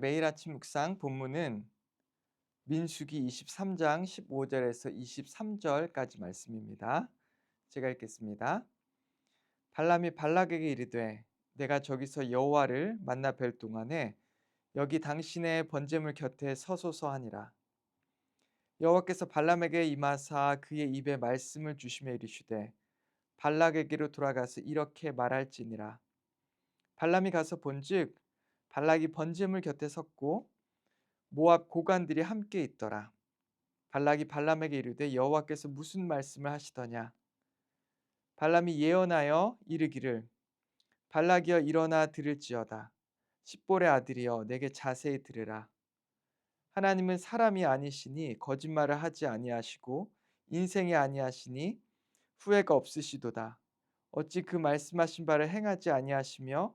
매일 아침 묵상 본문은 민수기 23장 15절에서 23절까지 말씀입니다. 제가 읽겠습니다. 발람이 발락에게 이르되 내가 저기서 여호와를 만나 뵐 동안에 여기 당신의 번제물 곁에 서소서 하니라. 여호와께서 발람에게 임하사 그의 입에 말씀을 주시며 이르시되 발락에게로 돌아가서 이렇게 말할지니라. 발람이 가서 본즉 발락이 번제물 곁에 섰고 모압 고관들이 함께 있더라. 발락이 발람에게 이르되 여호와께서 무슨 말씀을 하시더냐? 발람이 예언하여 이르기를 발락이여 일어나 들을지어다. 십볼의 아들이여 내게 자세히 들으라. 하나님은 사람이 아니시니 거짓말을 하지 아니하시고 인생이 아니하시니 후회가 없으시도다. 어찌 그 말씀하신 바를 행하지 아니하시며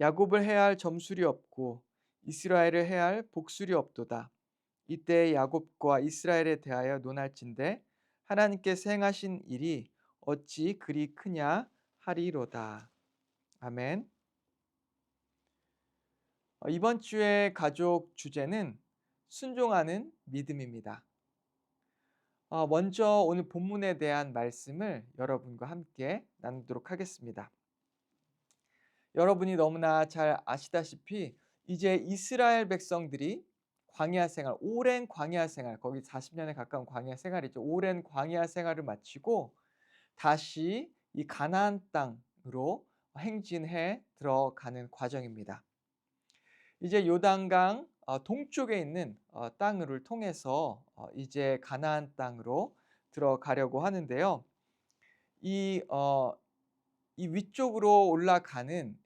야곱을 해야 할 점술이 없고 이스라엘을 해야 할 복술이 없도다. 이때 야곱과 이스라엘에 대하여 논할진대 하나님께서 행하신 일이 어찌 그리 크냐 하리로다. 아멘. 어, 이번 주의 가족 주제는 순종하는 믿음입니다. 어, 먼저 오늘 본문에 대한 말씀을 여러분과 함께 나누도록 하겠습니다. 여러분이 너무나 잘 아시다시피 이제 이스라엘 백성들이 광야 생활, 오랜 광야 생활, 거기 40년에 가까운 광야 생활이죠. 오랜 광야 생활을 마치고 다시 이 가나안 땅으로 행진해 들어가는 과정입니다. 이제 요단강 어, 동쪽에 있는 어, 땅을 통해서 어, 이제 가나안 땅으로 들어가려고 하는데요. 이, 이 위쪽으로 올라가는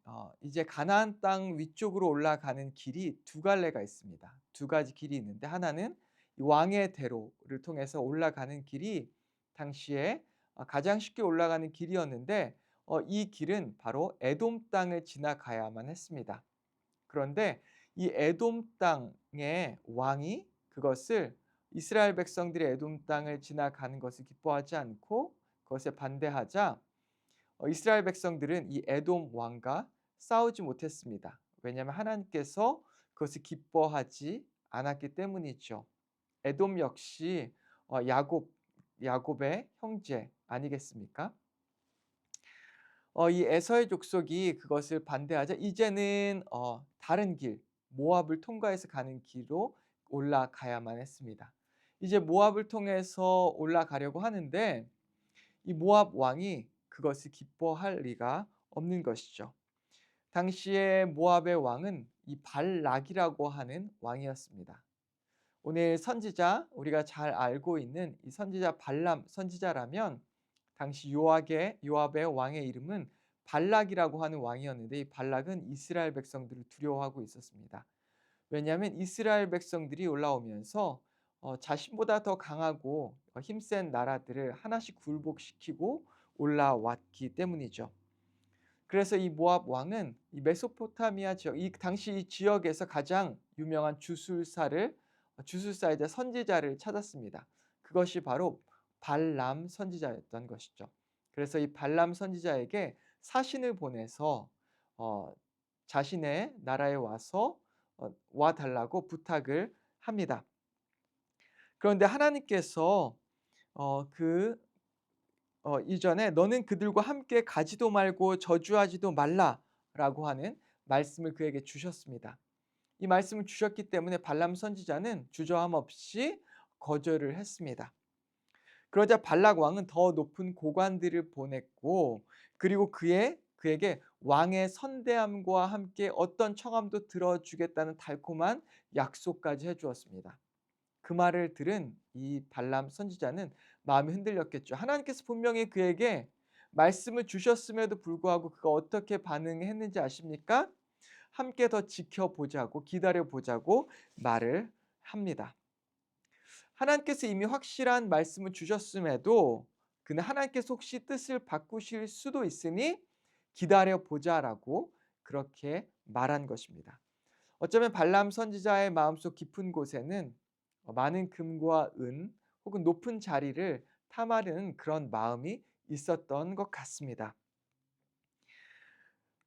이제 가나안 땅 위쪽으로 올라가는 길이 두 갈래가 있습니다. 두 가지 길이 있는데 하나는 왕의 대로를 통해서 올라가는 길이 당시에 가장 쉽게 올라가는 길이었는데 이 길은 바로 에돔 땅을 지나가야만 했습니다. 그런데 이 에돔 땅의 왕이 그것을 이스라엘 백성들이 에돔 땅을 지나가는 것을 기뻐하지 않고 그것에 반대하자 어, 이스라엘 백성들은 이 에돔 왕과 싸우지 못했습니다. 왜냐하면 하나님께서 그것을 기뻐하지 않았기 때문이죠. 에돔 역시 어, 야곱 야곱의 형제 아니겠습니까? 어, 이 에서의 족속이 그것을 반대하자 이제는 어, 다른 길, 모압을 통과해서 가는 길로 올라가야만 했습니다. 이제 모압을 통해서 올라가려고 하는데 이 모압 왕이 그것을 기뻐할 리가 없는 것이죠. 당시에 모압의 왕은 이 발락이라고 하는 왕이었습니다. 오늘 선지자 우리가 잘 알고 있는 이 선지자 발람 선지자라면 당시 요압의 요압의 왕의 이름은 발락이라고 하는 왕이었는데 이 발락은 이스라엘 백성들을 두려워하고 있었습니다. 왜냐하면 이스라엘 백성들이 올라오면서 어, 자신보다 더 강하고 힘센 나라들을 하나씩 굴복시키고 올라왔기 때문이죠. 그래서 이 모압 왕은 이 메소포타미아 지역, 이 당시 이 지역에서 가장 유명한 주술사를 주술사이자 선지자를 찾았습니다. 그것이 바로 발람 선지자였던 것이죠. 그래서 이 발람 선지자에게 사신을 보내서 어, 자신의 나라에 와서 어, 와 달라고 부탁을 합니다. 그런데 하나님께서 어, 그 어, 이전에 너는 그들과 함께 가지도 말고 저주하지도 말라라고 하는 말씀을 그에게 주셨습니다. 이 말씀을 주셨기 때문에 발람 선지자는 주저함 없이 거절을 했습니다. 그러자 발락 왕은 더 높은 고관들을 보냈고 그리고 그의 그에게 왕의 선대함과 함께 어떤 청함도 들어주겠다는 달콤한 약속까지 해주었습니다. 그 말을 들은 이 발람 선지자는 마음이 흔들렸겠죠. 하나님께서 분명히 그에게 말씀을 주셨음에도 불구하고 그가 어떻게 반응했는지 아십니까? 함께 더 지켜보자고 기다려보자고 말을 합니다. 하나님께서 이미 확실한 말씀을 주셨음에도 그는 하나님께서 혹시 뜻을 바꾸실 수도 있으니 기다려보자라고 그렇게 말한 것입니다. 어쩌면 발람 선지자의 마음속 깊은 곳에는 많은 금과 은 혹은 높은 자리를 탐하는 그런 마음이 있었던 것 같습니다.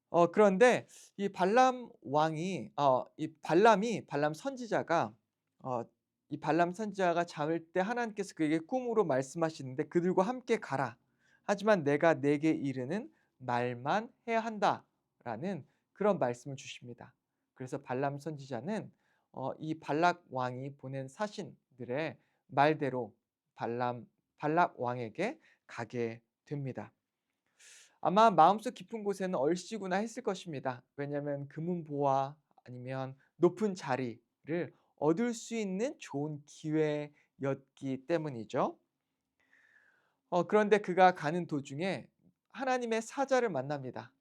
어, 그런데 이 발람 왕이 어, 이 발람이 발람 선지자가 어, 이 발람 선지자가 잠을 때 하나님께서 그에게 꿈으로 말씀하시는데 그들과 함께 가라. 하지만 내가 내게 이르는 말만 해야 한다라는 그런 말씀을 주십니다. 그래서 발람 선지자는 어, 이 발락 왕이 보낸 사신들의 말대로 발람 발락 왕에게 가게 됩니다. 아마 마음속 깊은 곳에는 얼씨구나 했을 것입니다. 왜냐하면 금은 보화 아니면 높은 자리를 얻을 수 있는 좋은 기회였기 때문이죠. 어, 그런데 그가 가는 도중에 하나님의 사자를 만납니다.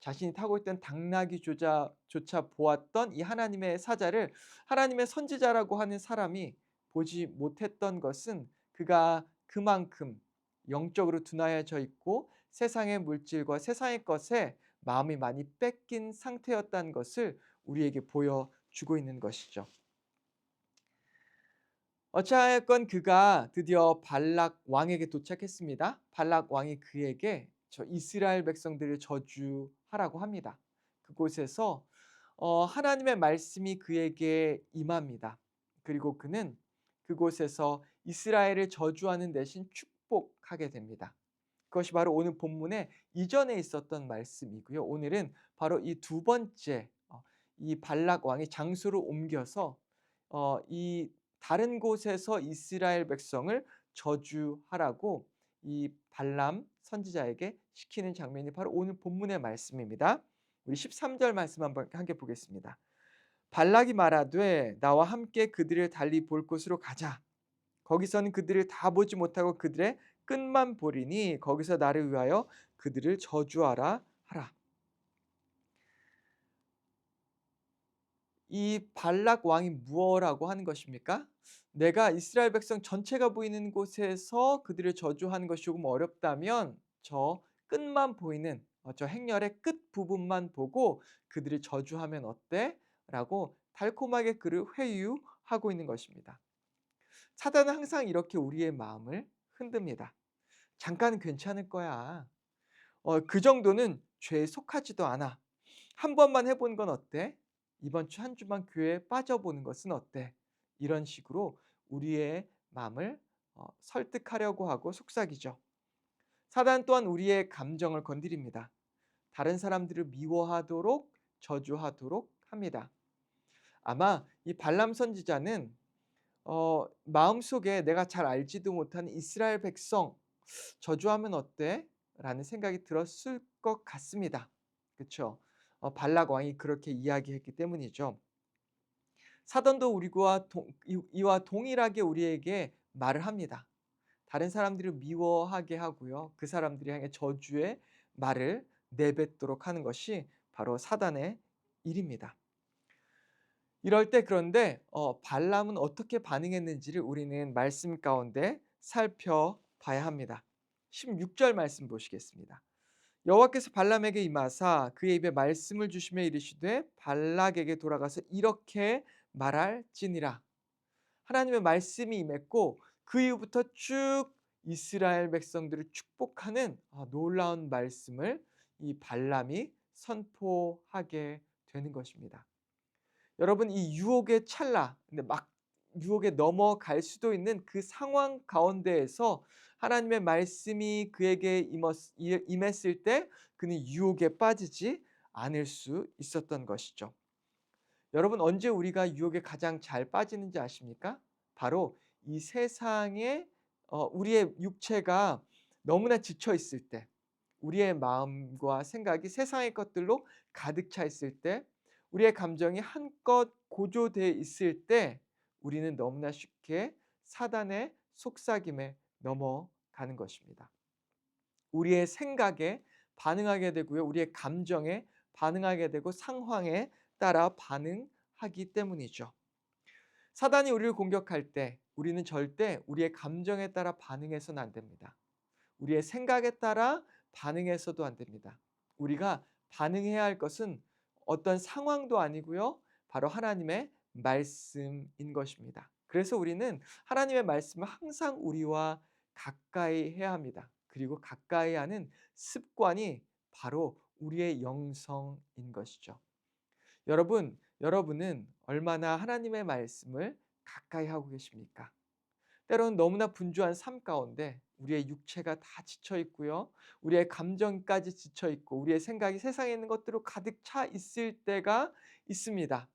자신이 타고 있던 당나귀 조차 조차 보았던 이 하나님의 사자를 하나님의 선지자라고 하는 사람이 보지 못했던 것은 그가 그만큼 영적으로 둔하여져 있고 세상의 물질과 세상의 것에 마음이 많이 뺏긴 상태였다는 것을 우리에게 보여주고 있는 것이죠. 어찌하였건 그가 드디어 발락 왕에게 도착했습니다. 발락 왕이 그에게 저 이스라엘 백성들을 저주하라고 합니다. 그곳에서 어, 하나님의 말씀이 그에게 임합니다. 그리고 그는 그곳에서 이스라엘을 저주하는 대신 축복하게 됩니다. 그것이 바로 오늘 본문의 이전에 있었던 말씀이고요. 오늘은 바로 이 두 번째 어, 이 발락 왕이 장소를 옮겨서 어, 이 다른 곳에서 이스라엘 백성을 저주하라고 이 발람 선지자에게 시키는 장면이 바로 오늘 본문의 말씀입니다. 우리 13절 말씀 한번 함께 보겠습니다. 발락이 말하되 나와 함께 그들을 달리 볼 곳으로 가자. 거기서는 그들을 다 보지 못하고 그들의 끝만 보리니 거기서 나를 위하여 그들을 저주하라 하라. 이 발락 왕이 무엇라고 하는 것입니까? 내가 이스라엘 백성 전체가 보이는 곳에서 그들을 저주하는 것이 조금 어렵다면 저 끝만 보이는 어, 저 행렬의 끝 부분만 보고 그들을 저주하면 어때? 라고 달콤하게 그를 회유하고 있는 것입니다. 사단은 항상 이렇게 우리의 마음을 흔듭니다. 잠깐 괜찮을 거야. 어, 그 정도는 죄에 속하지도 않아. 한 번만 해본 건 어때? 이번 주 한 주만 교회에 빠져보는 것은 어때? 이런 식으로 우리의 마음을 어, 설득하려고 하고 속삭이죠. 사단 또한 우리의 감정을 건드립니다. 다른 사람들을 미워하도록 저주하도록 합니다. 아마 이 발람 선지자는 어, 마음속에 내가 잘 알지도 못하는 이스라엘 백성 저주하면 어때? 라는 생각이 들었을 것 같습니다. 그렇죠? 어, 발락 왕이 그렇게 이야기했기 때문이죠. 사단도 우리와 동, 이와 동일하게 우리에게 말을 합니다. 다른 사람들을 미워하게 하고요. 그 사람들이 향해 저주의 말을 내뱉도록 하는 것이 바로 사단의 일입니다. 이럴 때 그런데 어, 발람은 어떻게 반응했는지를 우리는 말씀 가운데 살펴봐야 합니다. 16절 말씀 보시겠습니다. 여호와께서 발람에게 임하사 그의 입에 말씀을 주시며 이르시되 발락에게 돌아가서 이렇게 말할지니라. 하나님의 말씀이 임했고 그 이후부터 쭉 이스라엘 백성들을 축복하는 아, 놀라운 말씀을 이 발람이 선포하게 되는 것입니다. 여러분 이 유혹의 찰나, 근데 막 유혹에 넘어갈 수도 있는 그 상황 가운데에서 하나님의 말씀이 그에게 임했을 때 그는 유혹에 빠지지 않을 수 있었던 것이죠. 여러분 언제 우리가 유혹에 가장 잘 빠지는지 아십니까? 바로 이 세상에 어, 우리의 육체가 너무나 지쳐 있을 때, 우리의 마음과 생각이 세상의 것들로 가득 차 있을 때, 우리의 감정이 한껏 고조되어 있을 때, 우리는 너무나 쉽게 사단의 속삭임에 넘어가는 것입니다. 우리의 생각에 반응하게 되고요. 우리의 감정에 반응하게 되고 상황에 따라 반응하기 때문이죠. 사단이 우리를 공격할 때 우리는 절대 우리의 감정에 따라 반응해서는 안 됩니다. 우리의 생각에 따라 반응해서도 안 됩니다. 우리가 반응해야 할 것은 어떤 상황도 아니고요. 바로 하나님의 말씀인 것입니다. 그래서 우리는 하나님의 말씀을 항상 우리와 가까이 해야 합니다. 그리고 가까이 하는 습관이 바로 우리의 영성인 것이죠. 여러분, 여러분은 얼마나 하나님의 말씀을 가까이 하고 계십니까? 때로는 너무나 분주한 삶 가운데 우리의 육체가 다 지쳐 있고요. 우리의 감정까지 지쳐 있고 우리의 생각이 세상에 있는 것들로 가득 차 있을 때가 있습니다.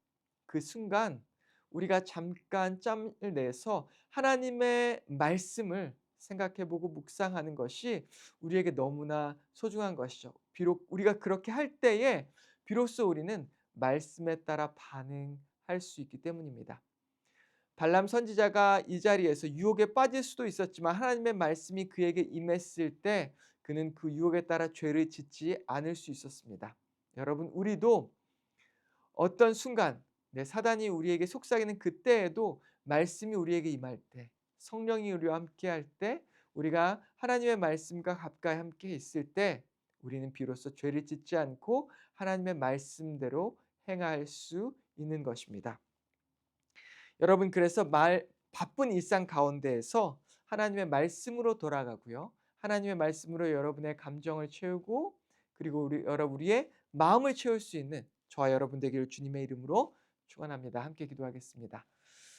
그 순간 우리가 잠깐 짬을 내서 하나님의 말씀을 생각해 보고 묵상하는 것이 우리에게 너무나 소중한 것이죠. 비록 우리가 그렇게 할 때에 비로소 우리는 말씀에 따라 반응할 수 있기 때문입니다. 발람 선지자가 이 자리에서 유혹에 빠질 수도 있었지만 하나님의 말씀이 그에게 임했을 때 그는 그 유혹에 따라 죄를 짓지 않을 수 있었습니다. 여러분 우리도 어떤 순간 내 사단이 우리에게 속삭이는 그때에도 말씀이 우리에게 임할 때 성령이 우리와 함께 할 때 우리가 하나님의 말씀과 가까이 함께 있을 때 우리는 비로소 죄를 짓지 않고 하나님의 말씀대로 행할 수 있는 것입니다. 여러분 그래서 말 바쁜 일상 가운데에서 하나님의 말씀으로 돌아가고요. 하나님의 말씀으로 여러분의 감정을 채우고 그리고 우리 여러분 우리의 마음을 채울 수 있는 저와 여러분 되기를 주님의 이름으로 축원합니다. 함께 기도하겠습니다.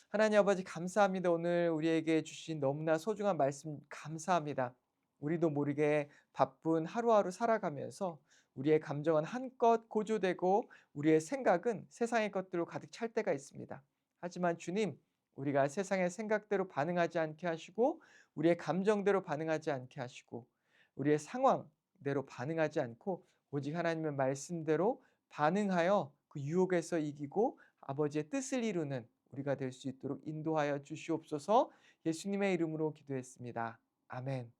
하나님 아버지 감사합니다. 오늘 우리에게 주신 너무나 소중한 말씀 감사합니다. 우리도 모르게 바쁜 하루하루 살아가면서 우리의 감정은 한껏 고조되고 우리의 생각은 세상의 것들로 가득 찰 때가 있습니다. 하지만 주님, 우리가 세상의 생각대로 반응하지 않게 하시고 우리의 감정대로 반응하지 않게 하시고 우리의 상황대로 반응하지 않고 오직 하나님의 말씀대로 반응하여 그 유혹에서 이기고 아버지의 뜻을 이루는 우리가 될 수 있도록 인도하여 주시옵소서 예수님의 이름으로 기도했습니다. 아멘.